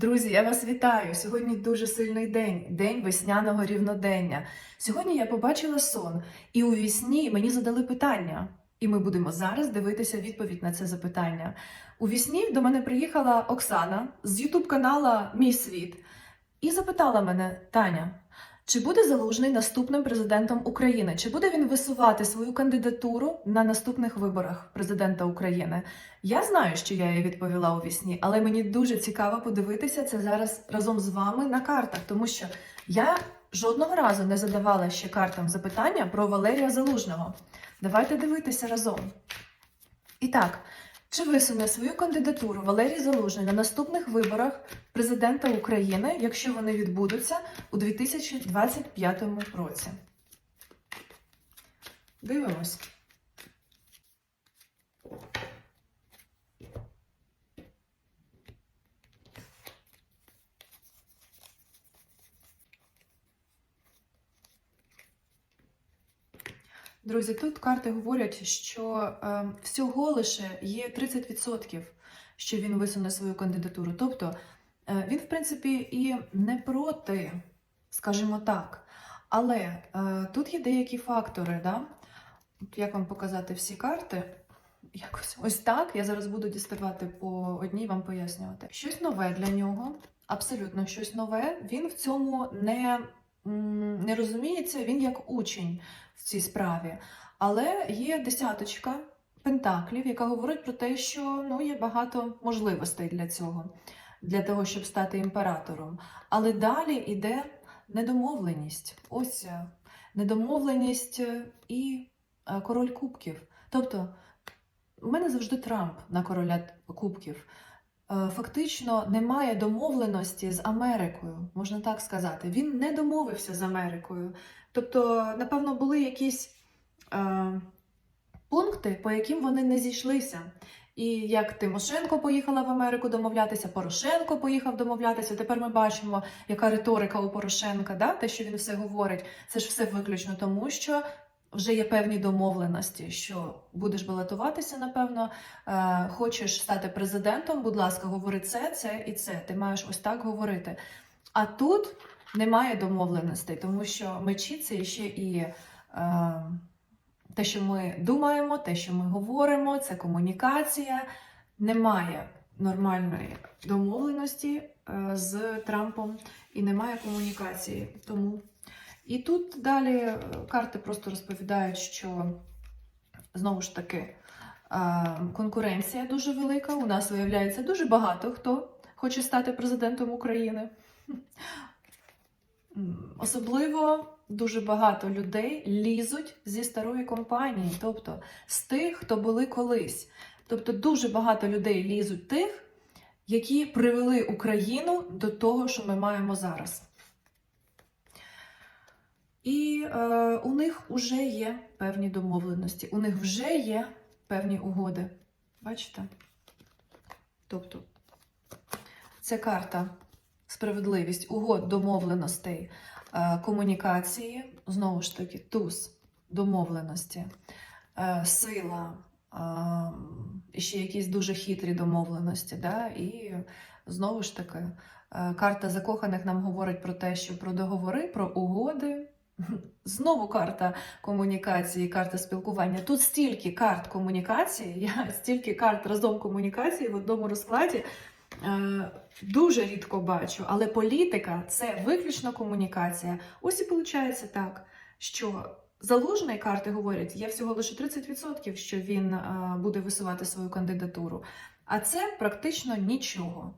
Друзі, я вас вітаю! Сьогодні дуже сильний день, день весняного рівнодення. Сьогодні я побачила сон, і у вісні мені задали питання. І ми будемо зараз дивитися відповідь на це запитання. У вісні до мене приїхала Оксана з Ютуб канала Мій світ і запитала мене: Таня, чи буде залужний наступним президентом України? Чи буде він висувати свою кандидатуру на наступних виборах президента України? Я знаю, що я їй відповіла у вісні, але мені дуже цікаво подивитися це зараз разом з вами на картах, тому що я жодного разу не задавала ще картам запитання про Валерія Залужного. Давайте дивитися разом. І так, чи висуне свою кандидатуру Валерій Залужний на наступних виборах президента України, якщо вони відбудуться у 2025 році? Дивимось. Друзі, тут карти говорять, що е, всього лише є 30%, що він висуне свою кандидатуру. Тобто е, він, в принципі, і не проти, скажімо так. Але е, тут є деякі фактори. Да? Як вам показати всі карти? Якось ось так. Я зараз буду діставати по одній вам пояснювати. Щось нове для нього, абсолютно щось нове. Він в цьому не, не розуміється, він як учень в цій справі. Але є десяточка пентаклів, яка говорить про те, що ну, є багато можливостей для цього, для того, щоб стати імператором. Але далі йде недомовленість. Ось е, недомовленість е, і е, король кубків. Тобто, у мене завжди Трамп на короля кубків. Е, Фактично немає домовленості з Америкою, можна так сказати. Він не домовився з Америкою. Тобто, напевно, були якісь е, пункти, по яким вони не зійшлися. І як Тимошенко поїхала в Америку домовлятися, Порошенко поїхав домовлятися. Тепер ми бачимо, яка риторика у Порошенка, да? те, що він все говорить, це ж все виключно тому, що вже є певні домовленості, що будеш балотуватися, напевно, е, хочеш стати президентом, будь ласка, говори це, це і це. Ти маєш ось так говорити. А тут немає домовленостей, тому що мечі це ще і е, те, що ми думаємо, те, що ми говоримо, це комунікація. Немає нормальної домовленості е, з Трампом і немає комунікації. Тому і тут далі е, карти просто розповідають, що знову ж таки е, конкуренція дуже велика. У нас виявляється дуже багато хто хоче стати президентом України. Особливо дуже багато людей лізуть зі старої компанії, тобто з тих, хто були колись. Тобто дуже багато людей лізуть тих, які привели Україну до того, що ми маємо зараз. І е, у них вже є певні домовленості, у них вже є певні угоди. Бачите? Тобто, це карта справедливість, угод, домовленостей, е, комунікації, знову ж таки, туз домовленості, е, сила, е, ще якісь дуже хитрі домовленості. Да? І знову ж таки, е, карта закоханих нам говорить про те, що про договори, про угоди. Знову карта комунікації, карта спілкування. Тут стільки карт комунікації, я стільки карт разом комунікації в одному розкладі е, дуже рідко бачу. Але політика це виключно комунікація. Ось і виходить так, що залужної карти говорять, є всього лише 30%, що він е, буде висувати свою кандидатуру. А це практично нічого.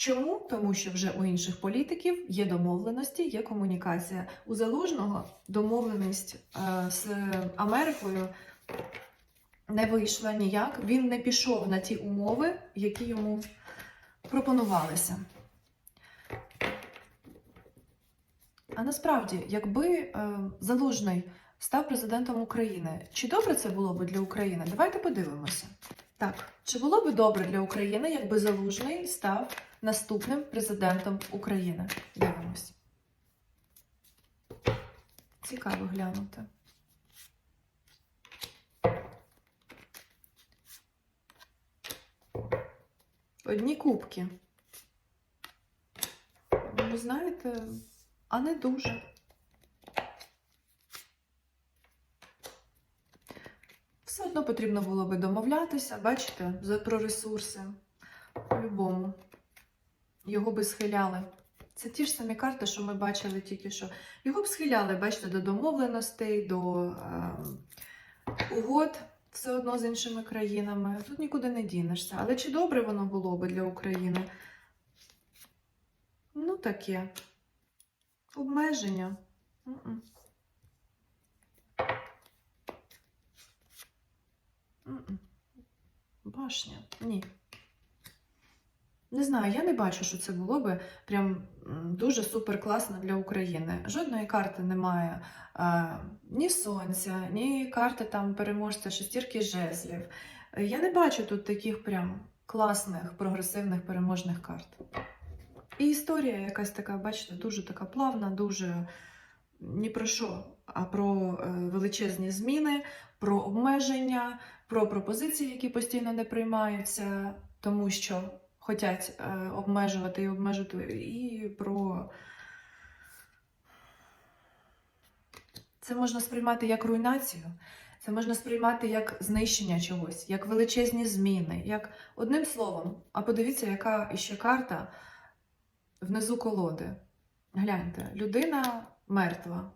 Чому? Тому що вже у інших політиків є домовленості, є комунікація. У залужного домовленість е, з Америкою не вийшла ніяк. Він не пішов на ті умови, які йому пропонувалися. А насправді, якби е, залужний став президентом України, чи добре це було б для України? Давайте подивимося. Так, чи було б добре для України, якби залужний став наступним президентом України. Дивимось. Цікаво глянути. Одні кубки. ви знаєте, а не дуже. Все одно потрібно було би домовлятися, бачите, про ресурси. По-любому. Його би схиляли. Це ті ж самі карти, що ми бачили тільки що. Його б схиляли, бачите, до домовленостей, до е, угод все одно з іншими країнами. Тут нікуди не дінешся. Але чи добре воно було би для України? Ну, таке. Обмеження. Башня. Ні. Не знаю, я не бачу, що це було би прям дуже супер класно для України. Жодної карти немає а, ні сонця, ні карти там переможця шестірки жезлів. Е, Я не бачу тут таких прям класних, прогресивних переможних карт. І історія якась така, бачите, дуже така плавна, дуже ні про що, про е, величезні зміни, про обмеження, про пропозиції, які постійно не приймаються, тому що хочуть е, обмежувати і обмежити, і про. Це можна сприймати як руйнацію, це можна сприймати як знищення чогось, як величезні зміни, як одним словом. А подивіться, яка іще карта внизу колоди. Гляньте, людина мертва.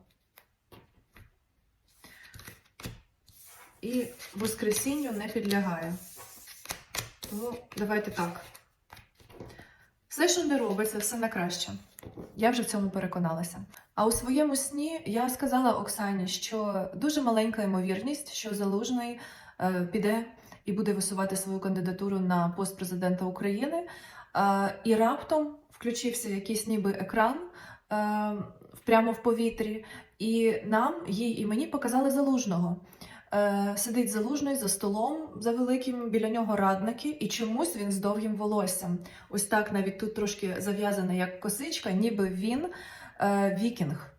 І воскресінню не підлягає. Тому давайте так. Все, що не робиться, все на краще. Я вже в цьому переконалася. А у своєму сні я сказала Оксані, що дуже маленька ймовірність, що залужний е, піде і буде висувати свою кандидатуру на пост президента України. Е, і раптом включився якийсь ніби екран е, прямо в повітрі, і нам, їй і мені показали залужного. Е, сидить залужний за столом за великим, біля нього радники, і чомусь він з довгим волоссям. Ось так навіть тут трошки зав'язана як косичка, ніби він е, вікінг.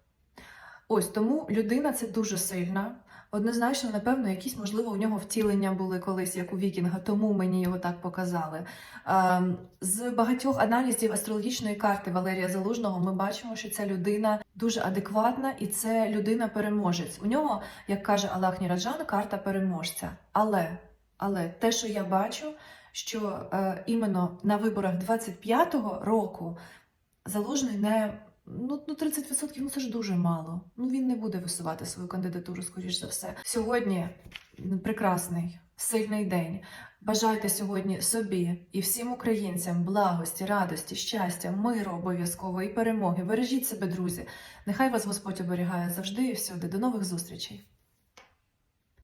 Ось тому людина це дуже сильна. Однозначно, напевно, якісь, можливо, у нього втілення були колись, як у Вікінга, тому мені його так показали. Ем, З багатьох аналізів астрологічної карти Валерія Залужного ми бачимо, що ця людина дуже адекватна і це людина-переможець. У нього, як каже Аллах Ніраджан, карта переможця. Але, але те, що я бачу, що е, іменно на виборах 25-го року Залужний не. Ну, ну 30% ну це ж дуже мало. Ну він не буде висувати свою кандидатуру, скоріш за все. Сьогодні прекрасний, сильний день. Бажайте сьогодні собі і всім українцям благості, радості, щастя, миру обов'язково і перемоги. Бережіть себе, друзі. Нехай вас Господь оберігає завжди і всюди. До нових зустрічей.